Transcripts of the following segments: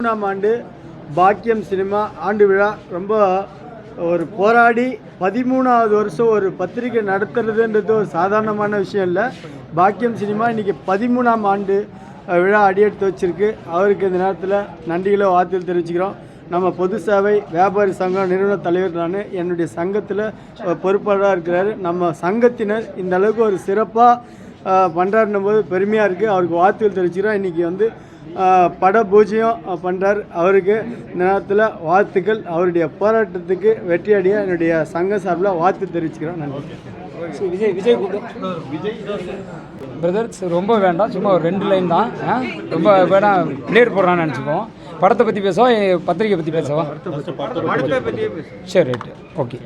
மூணாம் ஆண்டு பாக்கியம் சினிமா ஆண்டு விழா. ரொம்ப ஒரு போராடி பதிமூணாவது வருஷம் ஒரு பத்திரிக்கை நடத்துறதுன்றது ஒரு சாதாரணமான விஷயம் இல்லை. பாக்கியம் சினிமா இன்றைக்கி பதிமூணாம் ஆண்டு விழா அடியெடுத்து வச்சிருக்கு. அவருக்கு இந்த நேரத்தில் நன்றிகளை வாழ்த்து தெரிவிச்சுக்கிறோம். நம்ம பொது சேவை வியாபாரி சங்கம் நிறுவன தலைவர் நான் என்னுடைய சங்கத்தில் பொறுப்பாளராக இருக்கிறார். நம்ம சங்கத்தினர் இந்த அளவுக்கு ஒரு சிறப்பாக பண்ணுறாருன்னும் போது பெருமையாக இருக்குது அவருக்கு வாழ்த்துக்கள் தெரிவிச்சுக்கிறோம். இன்றைக்கி வந்து பட பூஜ்ஜியம் பண்ணுறார் அவருக்கு இந்த நேரத்தில் வாழ்த்துக்கள். அவருடைய போராட்டத்துக்கு வெற்றியடைய என்னுடைய சங்க சார்பில் வாழ்த்து தெரிவிச்சுக்கிறோம். நன்றி. விஜய் விஜய் கூப்பிடு. ரொம்ப வேண்டாம். சும்மா ஒரு ரெண்டு லைன் தான். ஆ? ரொம்ப வேணாம் பிளேட் போடுறான்னு நினச்சிப்போம் படத்தை பற்றி பேசுவோம் எ- பத்திரிக்கை பற்றி பேசுவோம். சரி ரைட்டு. ஓகே.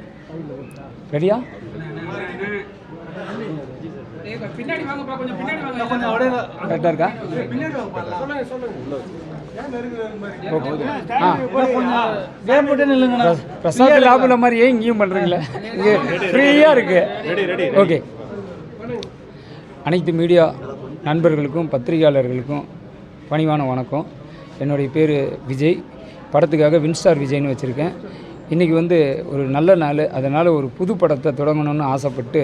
ரெடியா கரெக்டாக இருக்கா? ஆ பிரஸ்- பிரசாத் லாபில் மாதிரியே இங்கேயும் பண்ணுறீங்களே இங்கே ஃப்ரீயாக இருக்கு. ஓகே அனைத்து மீடியா நண்பர்களுக்கும் பத்திரிகையாளர்களுக்கும் பணிவான வணக்கம். என்னுடைய பேர் விஜய். படத்துக்காக வின்ஸ்டார் விஜய்னு வச்சுருக்கேன். இன்றைக்கி வந்து ஒரு நல்ல நாள். அதனால் ஒரு புது படத்தை தொடங்கணும்னு ஆசைப்பட்டு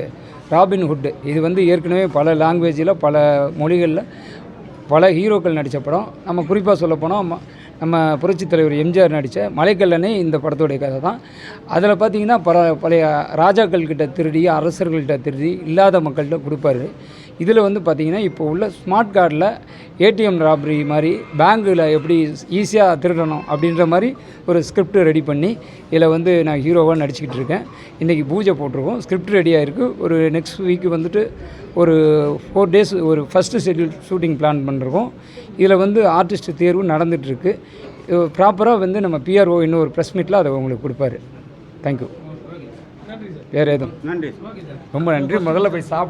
ராபின்ஹுட்டு இது வந்து ஏற்கனவே பல லாங்குவேஜில் பல மொழிகளில் பல ஹீரோக்கள் நடித்த படம். நம்ம குறிப்பாக சொல்லப்போனால் நம்ம புரட்சித் தலைவர் எம்ஜிஆர் நடித்த மலைக்கல்லணை இந்த படத்துடைய கதை தான். அதில் பார்த்தீங்கன்னா பல பழைய ராஜாக்கள்கிட்ட திருடி அரசர்கள்கிட்ட திருடி இல்லாத மக்கள்கிட்ட கொடுப்பாரு. இதில் வந்து பார்த்திங்கன்னா இப்போ உள்ள ஸ்மார்ட் கார்டில் ஏடிஎம் ராபரி மாதிரி பேங்க்கில் எப்படி ஈஸியாக திருடணும் அப்படின்ற மாதிரி ஒரு ஸ்கிரிப்ட் ரெடி பண்ணி இதில் வந்து நான் ஹீரோவாக நடிச்சுக்கிட்டு இருக்கேன். இன்றைக்கி பூஜை போட்டிருக்கோம். ஸ்கிரிப்ட் ரெடியாக இருக்குது ஒரு நெக்ஸ்ட் வீக் வந்துட்டு ஒரு ஃபோர் டேஸ் ஒரு ஃபஸ்ட்டு ஷெட்யூல் ஷூட்டிங் பிளான் பண்ணிருக்கோம். இதில் வந்து ஆர்டிஸ்ட் தேர்வு நடந்துகிட்ருக்கு ப்ராப்பராக வந்து நம்ம பிஆர்ஓ இன்னும் ஒரு ப்ரெஸ் மீட்டில் அதை உங்களுக்கு கொடுப்பாரு. தேங்க்யூ வேறு எதுவும்? நன்றி ரொம்ப நன்றி. முதல்ல போய் சாப்பிட.